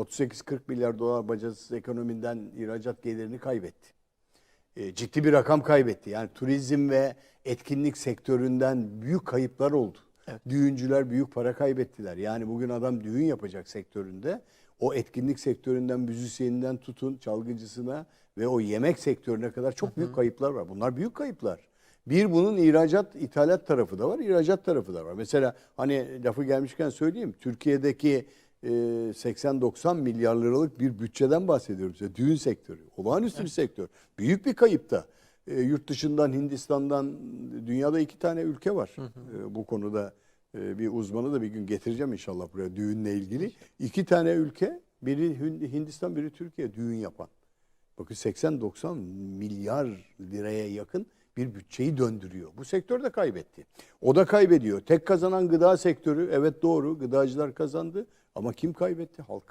38-40 milyar dolar bacasız ekonomiden ihracat gelirini kaybetti. E, ciddi bir rakam kaybetti. Yani turizm ve etkinlik sektöründen büyük kayıplar oldu. Düğüncüler büyük para kaybettiler. Yani bugün adam düğün yapacak sektöründe o etkinlik sektöründen müzisyeninden tutun çalgıcısına ve o yemek sektörüne kadar çok büyük kayıplar var. Bunlar büyük kayıplar. Bir bunun ihracat, ithalat tarafı da var, ihracat tarafı da var. Mesela hani lafı gelmişken söyleyeyim. Türkiye'deki 80-90 milyar liralık bir bütçeden bahsediyorum size. Düğün sektörü. Olağanüstü bir sektör. Büyük bir kayıp da. E, yurt dışından, Hindistan'dan, dünyada iki tane ülke var. E, bu konuda e, bir uzmanı da bir gün getireceğim inşallah buraya düğünle ilgili. İki tane ülke, biri Hin- Hindistan, biri Türkiye düğün yapan. Bakın 80-90 milyar liraya yakın bir bütçeyi döndürüyor. Bu sektör de kaybetti. O da kaybediyor. Tek kazanan gıda sektörü. Evet doğru gıdacılar kazandı. Ama kim kaybetti? Halk